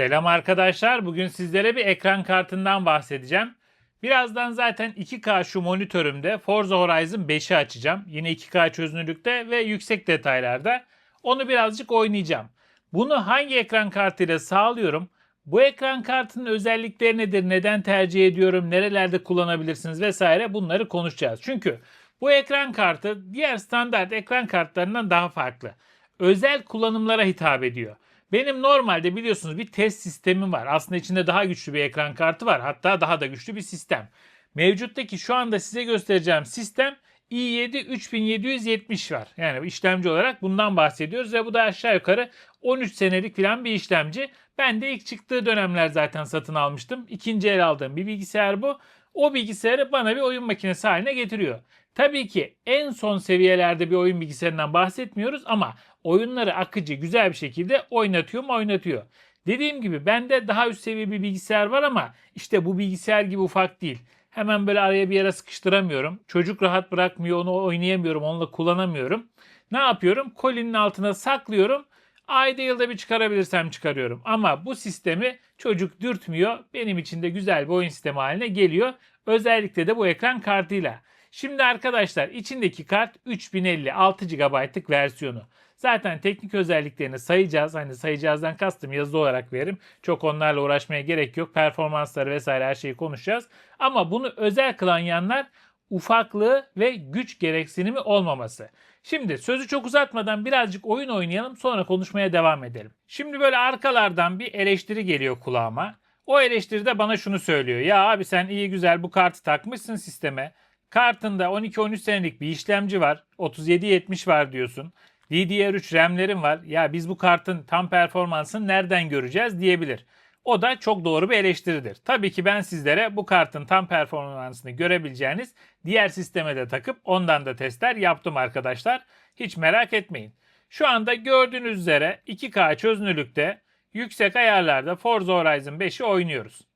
Selam arkadaşlar. Bugün sizlere bir ekran kartından bahsedeceğim. Birazdan zaten 2K şu monitörümde Forza Horizon 5'i açacağım. Yine 2K çözünürlükte ve yüksek detaylarda. Onu birazcık oynayacağım. Bunu hangi ekran kartıyla sağlıyorum? Bu ekran kartının özellikleri nedir? Neden tercih ediyorum? Nerelerde kullanabilirsiniz vesaire bunları konuşacağız. Çünkü bu ekran kartı diğer standart ekran kartlarından daha farklı. Özel kullanımlara hitap ediyor. Benim normalde biliyorsunuz bir test sistemim var. Aslında içinde daha güçlü bir ekran kartı var. Hatta daha da güçlü bir sistem. Mevcuttaki şu anda size göstereceğim sistem i7 3770 var. Yani işlemci olarak bundan bahsediyoruz ve bu da aşağı yukarı 13 senelik falan bir işlemci. Ben de ilk çıktığı dönemler zaten satın almıştım. İkinci el aldığım bir bilgisayar bu. O bilgisayarı bana bir oyun makinesi haline getiriyor. Tabii ki en son seviyelerde bir oyun bilgisayarından bahsetmiyoruz ama oyunları akıcı, güzel bir şekilde oynatıyor mu oynatıyor. Dediğim gibi bende daha üst seviye bir bilgisayar var ama işte bu bilgisayar gibi ufak değil. Hemen böyle araya bir yere sıkıştıramıyorum. Çocuk rahat bırakmıyor, onu oynayamıyorum, onunla kullanamıyorum. Ne yapıyorum? Kolinin altına saklıyorum. Ayda yılda bir çıkarabilirsem çıkarıyorum. Ama bu sistemi çocuk dürtmüyor. Benim için de güzel bir oyun sistemi haline geliyor. Özellikle de bu ekran kartıyla. Şimdi arkadaşlar içindeki kart 3050 6 GB'lık versiyonu. Zaten teknik özelliklerini sayacağız. Hani sayacağızdan kastım yazılı olarak veririm. Çok onlarla uğraşmaya gerek yok. Performansları vesaire her şeyi konuşacağız. Ama bunu özel kılan yanlar ufaklığı ve güç gereksinimi olmaması. Şimdi sözü çok uzatmadan birazcık oyun oynayalım sonra konuşmaya devam edelim. Şimdi böyle arkalardan bir eleştiri geliyor kulağıma. O eleştiri de bana şunu söylüyor. Ya abi sen iyi güzel bu kartı takmışsın sisteme. Kartında 12-13 senelik bir işlemci var. 3770 var diyorsun. DDR3 RAM'lerin var. Ya biz bu kartın tam performansını nereden göreceğiz diyebilir. O da çok doğru bir eleştiridir. Tabii ki ben sizlere bu kartın tam performansını görebileceğiniz diğer sisteme de takıp ondan da testler yaptım arkadaşlar. Hiç merak etmeyin. Şu anda gördüğünüz üzere 2K çözünürlükte yüksek ayarlarda Forza Horizon 5'i oynuyoruz.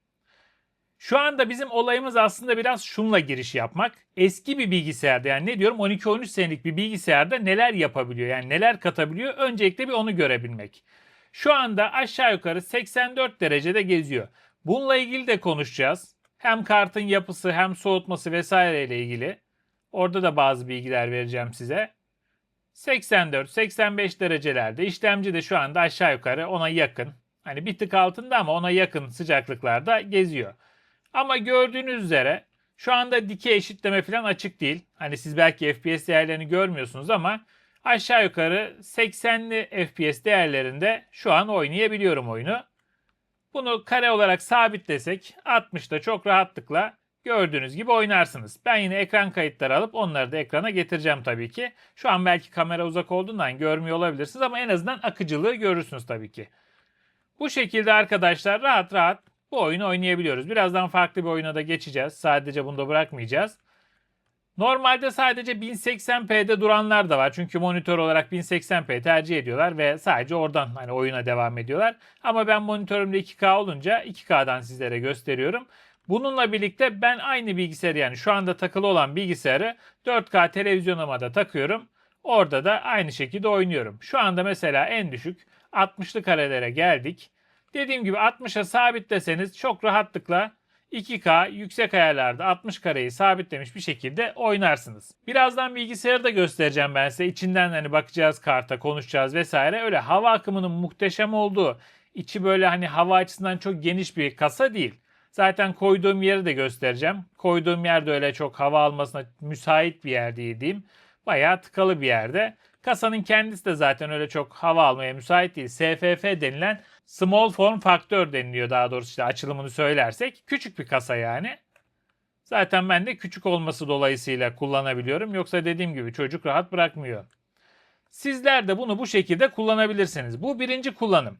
Şu anda bizim olayımız aslında biraz şunla giriş yapmak. Eski bir bilgisayarda yani ne diyorum 12-13 senelik bir bilgisayarda neler yapabiliyor yani neler katabiliyor öncelikle bir onu görebilmek. Şu anda aşağı yukarı 84 derecede geziyor. Bununla ilgili de konuşacağız. Hem kartın yapısı hem soğutması vesaire ile ilgili. Orada da bazı bilgiler vereceğim size. 84-85 derecelerde işlemci de şu anda aşağı yukarı ona yakın. Hani bir tık altında ama ona yakın sıcaklıklarda geziyor. Ama gördüğünüz üzere şu anda dikey eşitleme falan açık değil. Hani siz belki FPS değerlerini görmüyorsunuz ama aşağı yukarı 80'li FPS değerlerinde şu an oynayabiliyorum oyunu. Bunu kare olarak sabitlesek 60'da çok rahatlıkla gördüğünüz gibi oynarsınız. Ben yine ekran kayıtları alıp onları da ekrana getireceğim tabii ki. Şu an belki kamera uzak olduğundan görmüyor olabilirsiniz ama en azından akıcılığı görürsünüz tabii ki. Bu şekilde arkadaşlar rahat rahat bu oyunu oynayabiliyoruz. Birazdan farklı bir oyuna da geçeceğiz. Sadece bunu da bırakmayacağız. Normalde sadece 1080p'de duranlar da var. Çünkü monitör olarak 1080p tercih ediyorlar ve sadece oradan hani oyuna devam ediyorlar. Ama ben monitörümde 2K olunca 2K'dan sizlere gösteriyorum. Bununla birlikte ben aynı bilgisayarı yani şu anda takılı olan bilgisayarı 4K televizyonuma da takıyorum. Orada da aynı şekilde oynuyorum. Şu anda mesela en düşük 60'lı karelere geldik. Dediğim gibi 60'a sabitleseniz çok rahatlıkla 2K yüksek ayarlarda 60 kareyi sabitlemiş bir şekilde oynarsınız. Birazdan bilgisayarı da göstereceğim ben size. İçinden hani bakacağız karta, konuşacağız vesaire. Öyle hava akımının muhteşem olduğu, içi böyle hani hava açısından çok geniş bir kasa değil. Zaten koyduğum yeri de göstereceğim. Koyduğum yerde öyle çok hava almasına müsait bir yer değil diyeyim. Bayağı tıkalı bir yerde. Kasanın kendisi de zaten öyle çok hava almaya müsait değil. SFF denilen Small Form Factor deniliyor daha doğrusu işte açılımını söylersek. Küçük bir kasa yani. Zaten ben de küçük olması dolayısıyla kullanabiliyorum. Yoksa dediğim gibi çocuk rahat bırakmıyor. Sizler de bunu bu şekilde kullanabilirsiniz. Bu birinci kullanım.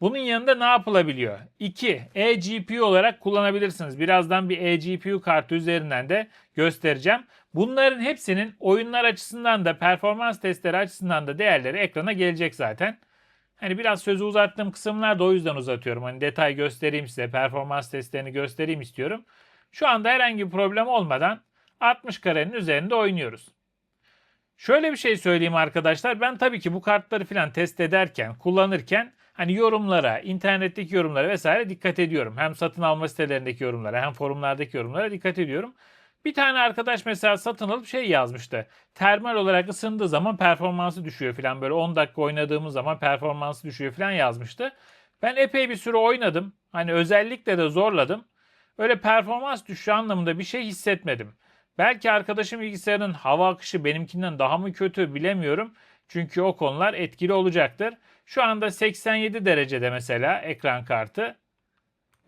Bunun yanında ne yapılabiliyor? 2. eGPU olarak kullanabilirsiniz. Birazdan bir eGPU kartı üzerinden de göstereceğim. Bunların hepsinin oyunlar açısından da performans testleri açısından da değerleri ekrana gelecek zaten. Hani biraz sözü uzattığım kısımlar da o yüzden uzatıyorum. Hani detay göstereyim size, performans testlerini göstereyim istiyorum. Şu anda herhangi bir problem olmadan 60 karenin üzerinde oynuyoruz. Şöyle bir şey söyleyeyim arkadaşlar. Ben tabii ki bu kartları falan test ederken, kullanırken hani yorumlara, internetteki yorumlara vesaire dikkat ediyorum. Hem satın alma sitelerindeki yorumlara hem forumlardaki yorumlara dikkat ediyorum. Bir tane arkadaş mesela satın alıp şey yazmıştı. Termal olarak ısındığı zaman performansı düşüyor falan böyle 10 dakika oynadığımız zaman performansı düşüyor falan yazmıştı. Ben epey bir süre oynadım. Hani özellikle de zorladım. Öyle performans düşüşü anlamında bir şey hissetmedim. Belki arkadaşım bilgisayarın hava akışı benimkinden daha mı kötü bilemiyorum. Çünkü o konular etkili olacaktır. Şu anda 87 derecede mesela ekran kartı.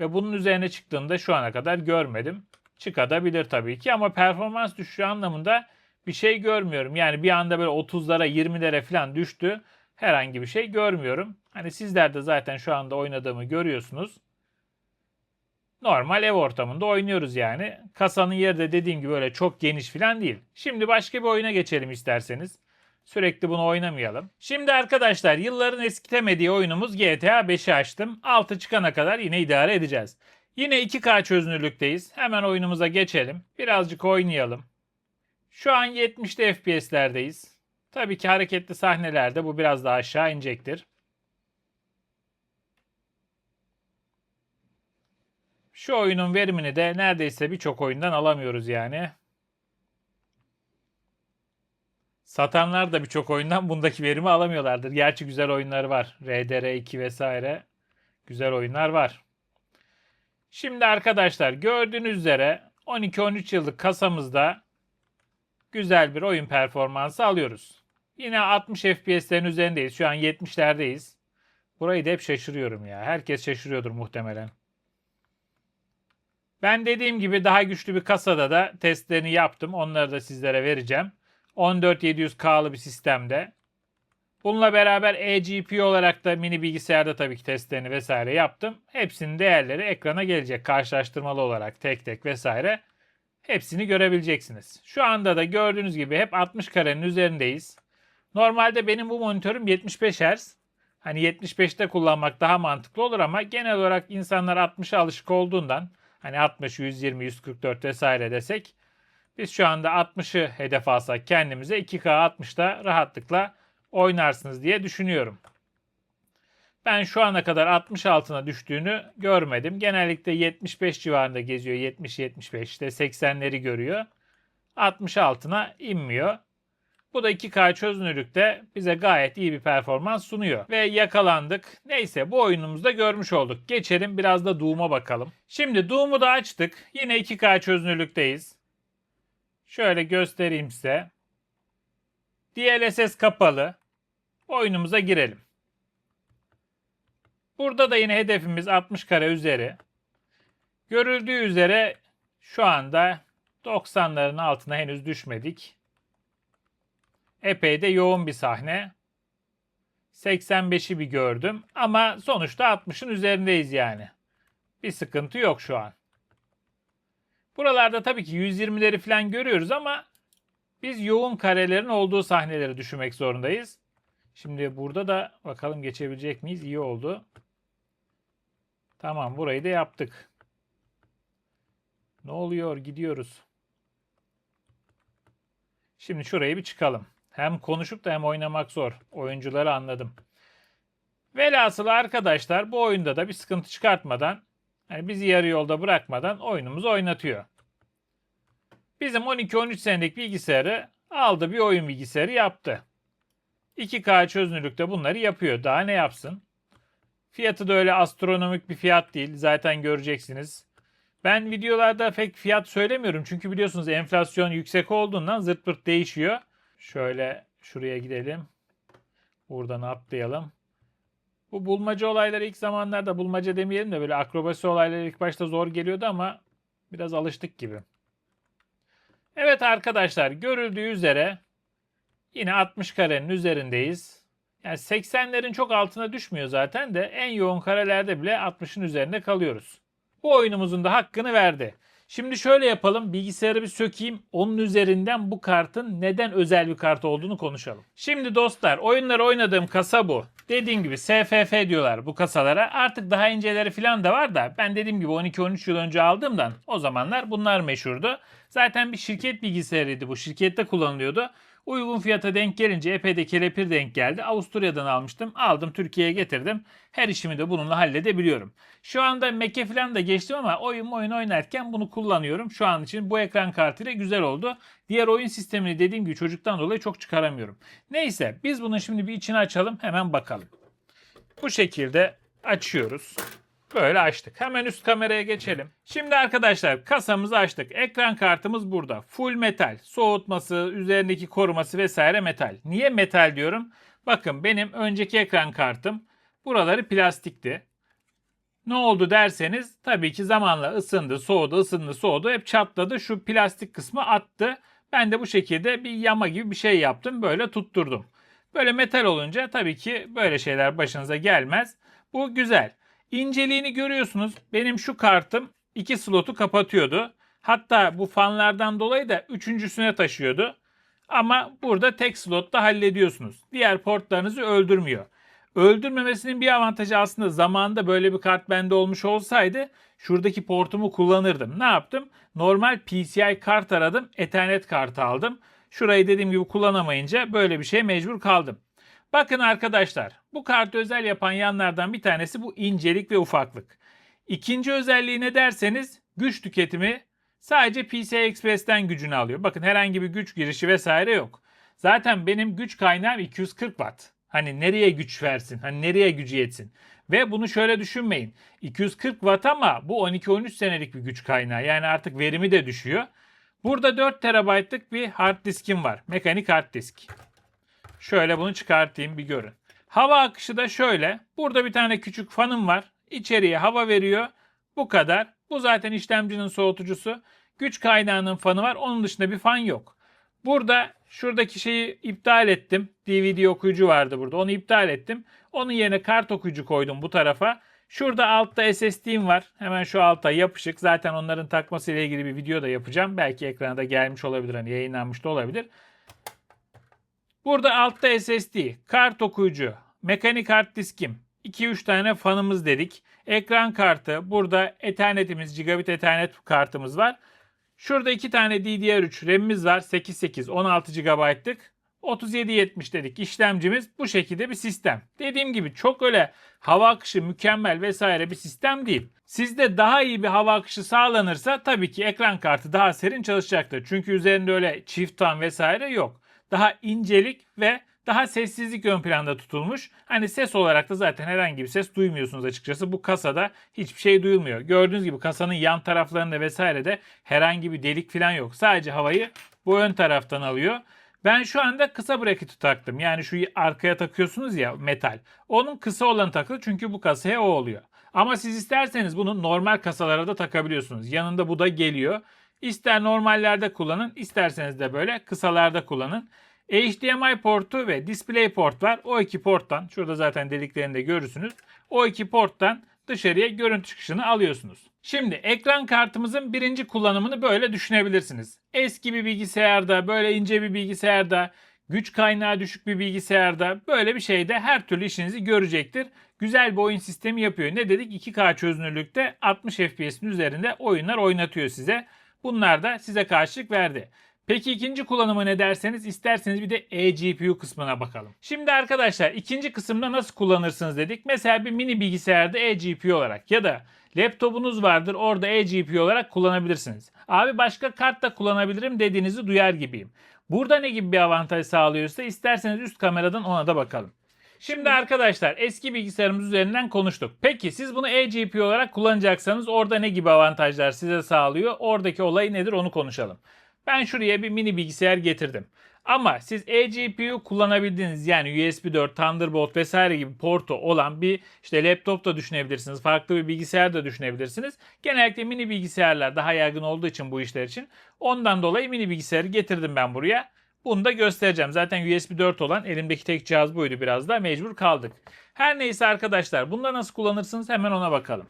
Ve bunun üzerine çıktığında şu ana kadar görmedim. Çıkabilir tabii ki ama performans düşüşü anlamında bir şey görmüyorum. Yani bir anda böyle 30'lara 20'lere falan düştü. Herhangi bir şey görmüyorum. Hani sizler de zaten şu anda oynadığımı görüyorsunuz. Normal ev ortamında oynuyoruz yani. Kasanın yeri de dediğim gibi böyle çok geniş falan değil. Şimdi başka bir oyuna geçelim isterseniz. Sürekli bunu oynamayalım. Şimdi arkadaşlar yılların eskitemediği oyunumuz GTA 5'i açtım. 6 çıkana kadar yine idare edeceğiz. Yine 2K çözünürlükteyiz. Hemen oyunumuza geçelim. Birazcık oynayalım. Şu an 70'li FPS'lerdeyiz. Tabii ki hareketli sahnelerde bu biraz daha aşağı inecektir. Şu oyunun verimini de neredeyse birçok oyundan alamıyoruz yani. Satanlar da birçok oyundan bundaki verimi alamıyorlardır. Gerçi güzel oyunlar var. RDR2 vesaire güzel oyunlar var. Şimdi arkadaşlar gördüğünüz üzere 12-13 yıllık kasamızda güzel bir oyun performansı alıyoruz. Yine 60 FPS'lerin üzerindeyiz. Şu an 70'lerdeyiz. Burayı da hep şaşırıyorum ya. Herkes şaşırıyordur muhtemelen. Ben dediğim gibi daha güçlü bir kasada da testlerini yaptım. Onları da sizlere vereceğim. 14700K'lı bir sistemde. Bununla beraber eGPU olarak da mini bilgisayarda tabii ki testlerini vesaire yaptım. Hepsinin değerleri ekrana gelecek karşılaştırmalı olarak tek tek vesaire. Hepsini görebileceksiniz. Şu anda da gördüğünüz gibi hep 60 karenin üzerindeyiz. Normalde benim bu monitörüm 75 Hz. Hani 75'te kullanmak daha mantıklı olur ama genel olarak insanlar 60'a alışık olduğundan hani 60, 120, 144 vesaire desek biz şu anda 60'ı hedef alsak kendimize 2K 60'da rahatlıkla oynarsınız diye düşünüyorum. Ben şu ana kadar 60 altına düştüğünü görmedim. Genellikle 75 civarında geziyor. 70-75 işte 80'leri görüyor. 60 altına inmiyor. Bu da 2K çözünürlükte bize gayet iyi bir performans sunuyor. Ve yakalandık. Neyse bu oyunumuzda görmüş olduk. Geçelim biraz da Doom'a bakalım. Şimdi Doom'u da açtık. Yine 2K çözünürlükteyiz. Şöyle göstereyim size. DLSS kapalı. Oyunumuza girelim. Burada da yine hedefimiz 60 kare üzeri. Görüldüğü üzere şu anda 90'ların altına henüz düşmedik. Epey de yoğun bir sahne. 85'i bir gördüm ama sonuçta 60'ın üzerindeyiz yani. Bir sıkıntı yok şu an. Buralarda tabii ki 120'leri falan görüyoruz ama biz yoğun karelerin olduğu sahneleri düşünmek zorundayız. Şimdi burada da bakalım geçebilecek miyiz? İyi oldu. Tamam burayı da yaptık. Ne oluyor? Gidiyoruz. Şimdi şurayı bir çıkalım. Hem konuşup da hem oynamak zor. Oyuncuları anladım. Velhasıl arkadaşlar bu oyunda da bir sıkıntı çıkartmadan yani bizi yarı yolda bırakmadan oyunumuzu oynatıyor. Bizim 12-13 senelik bilgisayarı aldı bir oyun bilgisayarı yaptı. 2K çözünürlükte bunları yapıyor. Daha ne yapsın? Fiyatı da öyle astronomik bir fiyat değil. Zaten göreceksiniz. Ben videolarda pek fiyat söylemiyorum. Çünkü biliyorsunuz enflasyon yüksek olduğundan zırt pırt değişiyor. Şöyle şuraya gidelim. Buradan atlayalım. Bu bulmaca olayları ilk zamanlarda bulmaca demeyelim de böyle akrobasi olayları ilk başta zor geliyordu ama biraz alıştık gibi. Evet arkadaşlar görüldüğü üzere yine 60 karenin üzerindeyiz. Yani 80'lerin çok altına düşmüyor zaten de en yoğun karelerde bile 60'ın üzerinde kalıyoruz. Bu oyunumuzun da hakkını verdi. Şimdi şöyle yapalım. Bilgisayarı bir sökeyim. Onun üzerinden bu kartın neden özel bir kart olduğunu konuşalım. Şimdi dostlar oyunları oynadığım kasa bu. Dediğim gibi SFF diyorlar bu kasalara. Artık daha inceleri falan da var da ben dediğim gibi 12-13 yıl önce aldığımdan o zamanlar bunlar meşhurdu. Zaten bir şirket bilgisayarıydı bu. Şirkette kullanılıyordu. Uygun fiyata denk gelince epey de kelepir denk geldi. Avusturya'dan almıştım. Aldım Türkiye'ye getirdim. Her işimi de bununla halledebiliyorum. Şu anda Mac'e falan da geçtim ama oyun oyun oynarken bunu kullanıyorum. Şu an için bu ekran kartıyla güzel oldu. Diğer oyun sistemini dediğim gibi çocuktan dolayı çok çıkaramıyorum. Neyse biz bunun şimdi bir içini açalım hemen bakalım. Bu şekilde açıyoruz. Böyle açtık. Hemen üst kameraya geçelim. Şimdi arkadaşlar kasamızı açtık. Ekran kartımız burada. Full metal. Soğutması, üzerindeki koruması vesaire metal. Niye metal diyorum? Bakın benim önceki ekran kartım buraları plastikti. Ne oldu derseniz tabii ki zamanla ısındı, soğudu, ısındı, soğudu. Hep çatladı. Şu plastik kısmı attı. Ben de bu şekilde bir yama gibi bir şey yaptım. Böyle tutturdum. Böyle metal olunca tabii ki böyle şeyler başınıza gelmez. Bu güzel. İnceliğini görüyorsunuz. Benim şu kartım iki slotu kapatıyordu. Hatta bu fanlardan dolayı da üçüncüsüne taşıyordu. Ama burada tek slotta hallediyorsunuz. Diğer portlarınızı öldürmüyor. Öldürmemesinin bir avantajı aslında zamanında böyle bir kart bende olmuş olsaydı şuradaki portumu kullanırdım. Ne yaptım? Normal PCI kart aradım. Ethernet kartı aldım. Şurayı dediğim gibi kullanamayınca böyle bir şeye mecbur kaldım. Bakın arkadaşlar bu kartı özel yapan yanlardan bir tanesi bu incelik ve ufaklık. İkinci özelliği ne derseniz güç tüketimi sadece PCI Express'ten gücünü alıyor. Bakın herhangi bir güç girişi vesaire yok. Zaten benim güç kaynağım 240 watt. Hani nereye güç versin? Hani nereye gücü yetsin? Ve bunu şöyle düşünmeyin. 240 watt ama bu 12-13 senelik bir güç kaynağı. Yani artık verimi de düşüyor. Burada 4 TB'lık bir hard diskim var. Mekanik hard disk. Şöyle bunu çıkartayım bir görün. Hava akışı da şöyle. Burada bir tane küçük fanım var. İçeriye hava veriyor. Bu kadar. Bu zaten işlemcinin soğutucusu. Güç kaynağının fanı var. Onun dışında bir fan yok. Burada şuradaki şeyi iptal ettim. DVD okuyucu vardı burada. Onu iptal ettim. Onun yerine kart okuyucu koydum bu tarafa. Şurada altta SSD'm var. Hemen şu alta yapışık. Zaten onların takması ile ilgili bir video da yapacağım. Belki ekrana da gelmiş olabilir. Hani yayınlanmış da olabilir. Burada altta SSD, kart okuyucu, mekanik hard diskim, 2-3 tane fanımız dedik. Ekran kartı, burada Ethernet'imiz, gigabit Ethernet kartımız var. Şurada 2 tane DDR3 RAM'imiz var. 8-8, 16 GB'lık. 3770 dedik işlemcimiz bu şekilde bir sistem. Dediğim gibi çok öyle hava akışı mükemmel vesaire bir sistem değil. Sizde daha iyi bir hava akışı sağlanırsa tabii ki ekran kartı daha serin çalışacaktır. Çünkü üzerinde öyle çift tam vesaire yok daha incelik ve daha sessizlik ön planda tutulmuş. Hani ses olarak da zaten herhangi bir ses duymuyorsunuz açıkçası. Bu kasada hiçbir şey duyulmuyor. Gördüğünüz gibi kasanın yan taraflarında vesaire de herhangi bir delik falan yok. Sadece havayı bu ön taraftan alıyor. Ben şu anda kısa bracket'i taktım. Yani şu arkaya takıyorsunuz ya metal. Onun kısa olanı takılı çünkü bu kasaya o oluyor. Ama siz isterseniz bunu normal kasalara da takabiliyorsunuz. Yanında bu da geliyor. İster normallerde kullanın, isterseniz de böyle kısalarda kullanın. HDMI portu ve display port var. O iki porttan, şurada zaten dediklerini de görürsünüz. O iki porttan dışarıya görüntü çıkışını alıyorsunuz. Şimdi ekran kartımızın birinci kullanımını böyle düşünebilirsiniz. Eski bir bilgisayarda, böyle ince bir bilgisayarda, güç kaynağı düşük bir bilgisayarda böyle bir şeyde her türlü işinizi görecektir. Güzel bir oyun sistemi yapıyor. Ne dedik? 2K çözünürlükte 60 FPS'in üzerinde oyunlar oynatıyor size. Bunlar da size karşılık verdi. Peki ikinci kullanımı ne derseniz isterseniz bir de eGPU kısmına bakalım. Şimdi arkadaşlar ikinci kısımda nasıl kullanırsınız dedik. Mesela bir mini bilgisayarda eGPU olarak ya da laptopunuz vardır orada eGPU olarak kullanabilirsiniz. Abi başka kart da kullanabilirim dediğinizi duyar gibiyim. Burada ne gibi bir avantaj sağlıyorsa isterseniz üst kameradan ona da bakalım. Şimdi arkadaşlar eski bilgisayarımız üzerinden konuştuk. Peki siz bunu eGPU olarak kullanacaksanız orada ne gibi avantajlar size sağlıyor? Oradaki olay nedir onu konuşalım. Ben şuraya bir mini bilgisayar getirdim. Ama siz eGPU kullanabildiğiniz yani USB 4, Thunderbolt vesaire gibi portu olan bir işte laptop da düşünebilirsiniz. Farklı bir bilgisayar da düşünebilirsiniz. Genellikle mini bilgisayarlar daha yaygın olduğu için bu işler için. Ondan dolayı mini bilgisayarı getirdim ben buraya. Bunu da göstereceğim. Zaten USB 4 olan elimdeki tek cihaz buydu biraz da mecbur kaldık. Her neyse arkadaşlar bunları nasıl kullanırsınız hemen ona bakalım.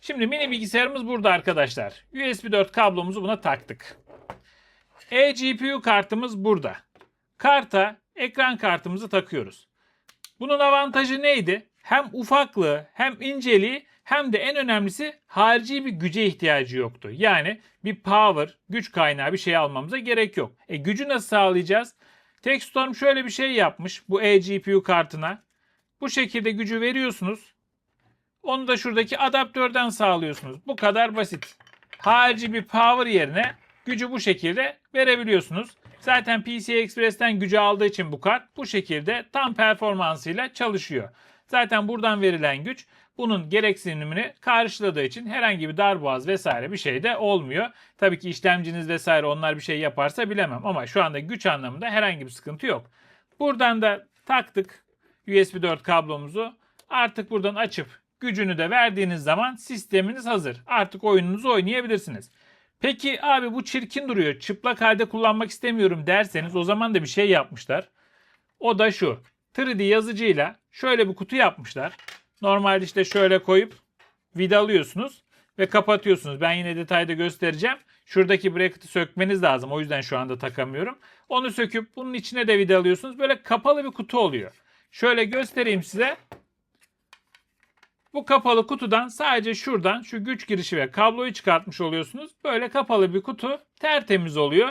Şimdi mini bilgisayarımız burada arkadaşlar. USB 4 kablomuzu buna taktık. eGPU kartımız burada. Karta ekran kartımızı takıyoruz. Bunun avantajı neydi? Hem ufaklığı hem inceliği hem de en önemlisi harici bir güce ihtiyacı yoktu. Yani bir power, güç kaynağı bir şey almamıza gerek yok. E gücü nasıl sağlayacağız? Textstorm şöyle bir şey yapmış bu eGPU kartına. Bu şekilde gücü veriyorsunuz. Onu da şuradaki adaptörden sağlıyorsunuz. Bu kadar basit. Harici bir power yerine gücü bu şekilde verebiliyorsunuz. Zaten PCI Express'ten gücü aldığı için bu kart bu şekilde tam performansıyla çalışıyor. Zaten buradan verilen güç bunun gereksinimini karşıladığı için herhangi bir darboğaz vesaire bir şey de olmuyor. Tabii ki işlemciniz vesaire onlar bir şey yaparsa bilemem ama şu anda güç anlamında herhangi bir sıkıntı yok. Buradan da taktık USB 4 kablomuzu. Artık buradan açıp gücünü de verdiğiniz zaman sisteminiz hazır. Artık oyununuzu oynayabilirsiniz. Peki abi bu çirkin duruyor. Çıplak halde kullanmak istemiyorum derseniz o zaman da bir şey yapmışlar. O da şu. 3D yazıcıyla şöyle bir kutu yapmışlar. Normalde işte şöyle koyup vidalıyorsunuz ve kapatıyorsunuz. Ben yine detayda göstereceğim. Şuradaki bracket'ı sökmeniz lazım. O yüzden şu anda takamıyorum. Onu söküp bunun içine de vidalıyorsunuz. Böyle kapalı bir kutu oluyor. Şöyle göstereyim size. Bu kapalı kutudan sadece şuradan şu güç girişi ve kabloyu çıkartmış oluyorsunuz. Böyle kapalı bir kutu tertemiz oluyor.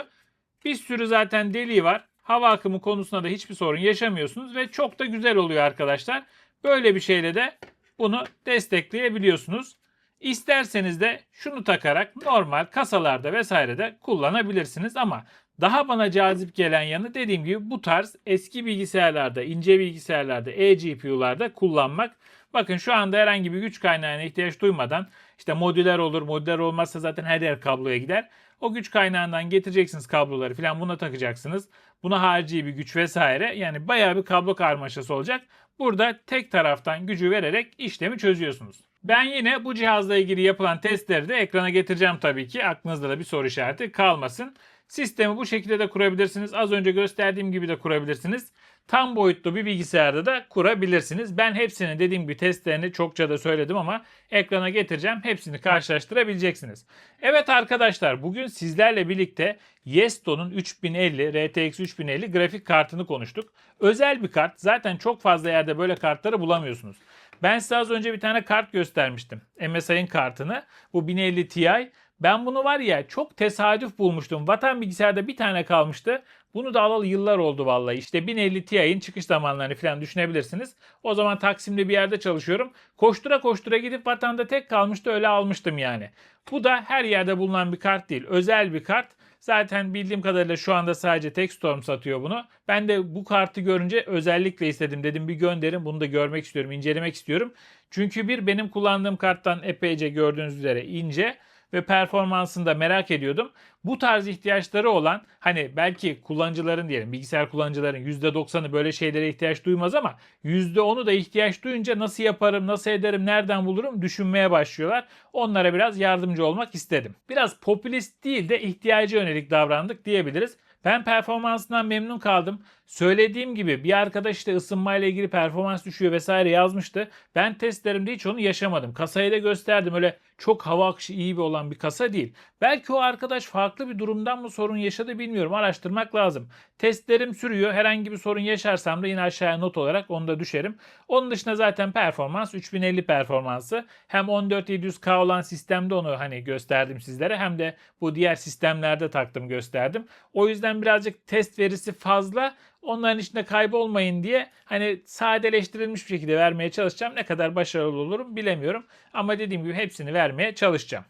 Bir sürü zaten deliği var. Hava akımı konusunda da hiçbir sorun yaşamıyorsunuz ve çok da güzel oluyor arkadaşlar. Böyle bir şeyle de bunu destekleyebiliyorsunuz. İsterseniz de şunu takarak normal kasalarda vesairede kullanabilirsiniz ama daha bana cazip gelen yanı dediğim gibi bu tarz eski bilgisayarlarda, ince bilgisayarlarda, eGPU'larda kullanmak. Bakın şu anda herhangi bir güç kaynağına ihtiyaç duymadan işte modüler olur, modüler olmazsa zaten her yer kabloya gider. O güç kaynağından getireceksiniz kabloları falan buna takacaksınız. Buna harici bir güç vesaire yani bayağı bir kablo karmaşası olacak. Burada tek taraftan gücü vererek işlemi çözüyorsunuz. Ben yine bu cihazla ilgili yapılan testleri de ekrana getireceğim tabii ki. Aklınızda da bir soru işareti kalmasın. Sistemi bu şekilde de kurabilirsiniz. Az önce gösterdiğim gibi de kurabilirsiniz. Tam boyutlu bir bilgisayarda da kurabilirsiniz. Ben hepsini dediğim gibi testlerini çokça da söyledim ama ekrana getireceğim. Hepsini karşılaştırabileceksiniz. Evet arkadaşlar bugün sizlerle birlikte Yesto'nun 3050 RTX 3050 grafik kartını konuştuk. Özel bir kart. Zaten çok fazla yerde böyle kartları bulamıyorsunuz. Ben size az önce bir tane kart göstermiştim. MSI'ın kartını. Bu 1050 Ti. Ben bunu var ya çok tesadüf bulmuştum. Vatan bilgisayarda bir tane kalmıştı. Bunu da alalı yıllar oldu vallahi. İşte 1050 Ti'nin çıkış zamanlarını falan düşünebilirsiniz. O zaman Taksim'de bir yerde çalışıyorum. Koştura koştura gidip vatanda tek kalmıştı öyle almıştım yani. Bu da her yerde bulunan bir kart değil. Özel bir kart. Zaten bildiğim kadarıyla şu anda sadece Techstorm satıyor bunu. Ben de bu kartı görünce özellikle istedim. Dedim bir gönderin bunu da görmek istiyorum, incelemek istiyorum. Çünkü bir benim kullandığım karttan epeyce gördüğünüz üzere ince ve performansını da merak ediyordum. Bu tarz ihtiyaçları olan hani belki kullanıcıların diyelim bilgisayar kullanıcıların %90'ı böyle şeylere ihtiyaç duymaz ama %10'u da ihtiyaç duyunca nasıl yaparım, nasıl ederim, nereden bulurum düşünmeye başlıyorlar. Onlara biraz yardımcı olmak istedim. Biraz popülist değil de ihtiyaca yönelik davrandık diyebiliriz. Ben performansından memnun kaldım. Söylediğim gibi bir arkadaş işte ısınmayla ilgili performans düşüyor vesaire yazmıştı. Ben testlerimde hiç onu yaşamadım. Kasayı da gösterdim. Öyle çok hava akışı iyi bir olan bir kasa değil. Belki o arkadaş farklı bir durumdan mı sorun yaşadı bilmiyorum. Araştırmak lazım. Testlerim sürüyor. Herhangi bir sorun yaşarsam da yine aşağıya not olarak onu da düşerim. Onun dışında zaten performans 3050 performansı. Hem 14700K olan sistemde onu hani gösterdim sizlere hem de bu diğer sistemlerde taktım gösterdim. O yüzden birazcık test verisi fazla onların içinde kaybolmayın diye hani sadeleştirilmiş bir şekilde vermeye çalışacağım. Ne kadar başarılı olurum bilemiyorum. Ama dediğim gibi hepsini vermeye çalışacağım.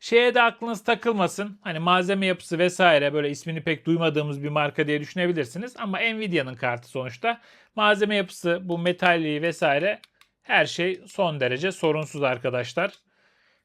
Şeye de aklınız takılmasın. Hani malzeme yapısı vesaire böyle ismini pek duymadığımız bir marka diye düşünebilirsiniz. Ama Nvidia'nın kartı sonuçta. Malzeme yapısı, bu metalliği vesaire her şey son derece sorunsuz arkadaşlar.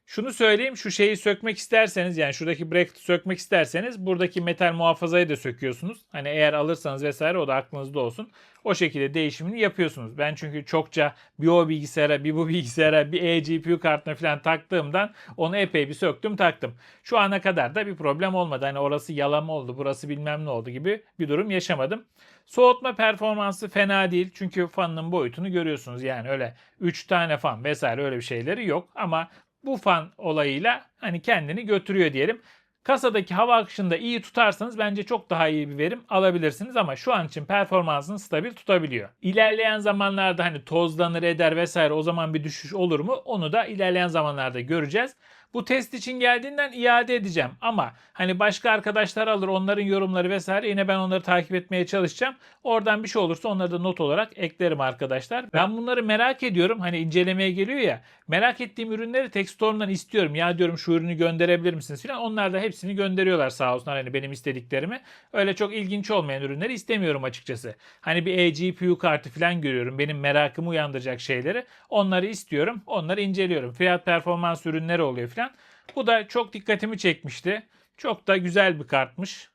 Şunu söyleyeyim şu şeyi sökmek isterseniz yani şuradaki bracket'ı sökmek isterseniz buradaki metal muhafazayı da söküyorsunuz. Hani eğer alırsanız vesaire o da aklınızda olsun. O şekilde değişimini yapıyorsunuz. Ben çünkü çokça bir o bilgisayara bir bu bilgisayara bir eGPU kartına falan taktığımdan onu epey bir söktüm taktım. Şu ana kadar da bir problem olmadı. Hani orası yalama oldu burası bilmem ne oldu gibi bir durum yaşamadım. Soğutma performansı fena değil. Çünkü fanın boyutunu görüyorsunuz. Yani öyle 3 tane fan vesaire öyle bir şeyleri yok. Ama bu fan olayıyla hani kendini götürüyor diyelim. Kasadaki hava akışını iyi tutarsanız bence çok daha iyi bir verim alabilirsiniz ama şu an için performansını stabil tutabiliyor. İlerleyen zamanlarda hani tozlanır eder vesaire o zaman bir düşüş olur mu? Onu da ilerleyen zamanlarda göreceğiz. Bu test için geldiğinden iade edeceğim ama hani başka arkadaşlar alır onların yorumları vesaire yine ben onları takip etmeye çalışacağım. Oradan bir şey olursa onları da not olarak eklerim arkadaşlar. Ben bunları merak ediyorum. Hani incelemeye geliyor ya. Merak ettiğim ürünleri Textorm'dan istiyorum. Ya diyorum şu ürünü gönderebilir misiniz falan. Onlar da hepsini gönderiyorlar sağ olsunlar hani benim istediklerimi. Öyle çok ilginç olmayan ürünleri istemiyorum açıkçası. Hani bir eGPU kartı falan görüyorum. Benim merakımı uyandıracak şeyleri. Onları istiyorum. Onları inceliyorum. Fiyat performans ürünleri oluyor falan. Bu da çok dikkatimi çekmişti. Çok da güzel bir kartmış.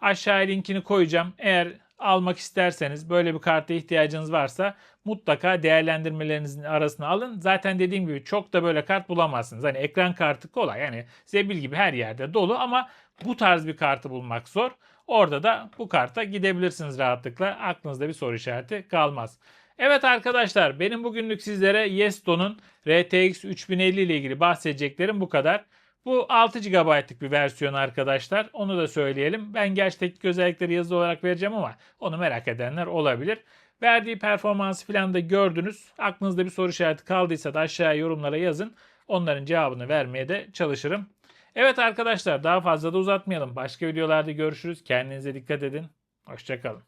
Aşağıya linkini koyacağım. Eğer almak isterseniz böyle bir karta ihtiyacınız varsa mutlaka değerlendirmelerinizin arasına alın. Zaten dediğim gibi çok da böyle kart bulamazsınız. Hani ekran kartı kolay. Yani zebil gibi her yerde dolu ama bu tarz bir kartı bulmak zor. Orada da bu karta gidebilirsiniz rahatlıkla. Aklınızda bir soru işareti kalmaz. Evet arkadaşlar benim bugünlük sizlere Yesto'nun RTX 3050 ile ilgili bahsedeceklerim bu kadar. Bu 6 GB'lık bir versiyon arkadaşlar. Onu da söyleyelim. Ben gerçi teknik özellikleri yazılı olarak vereceğim ama onu merak edenler olabilir. Verdiği performansı falan da gördünüz. Aklınızda bir soru işareti kaldıysa da aşağıya yorumlara yazın. Onların cevabını vermeye de çalışırım. Evet arkadaşlar daha fazla da uzatmayalım. Başka videolarda görüşürüz. Kendinize dikkat edin. Hoşçakalın.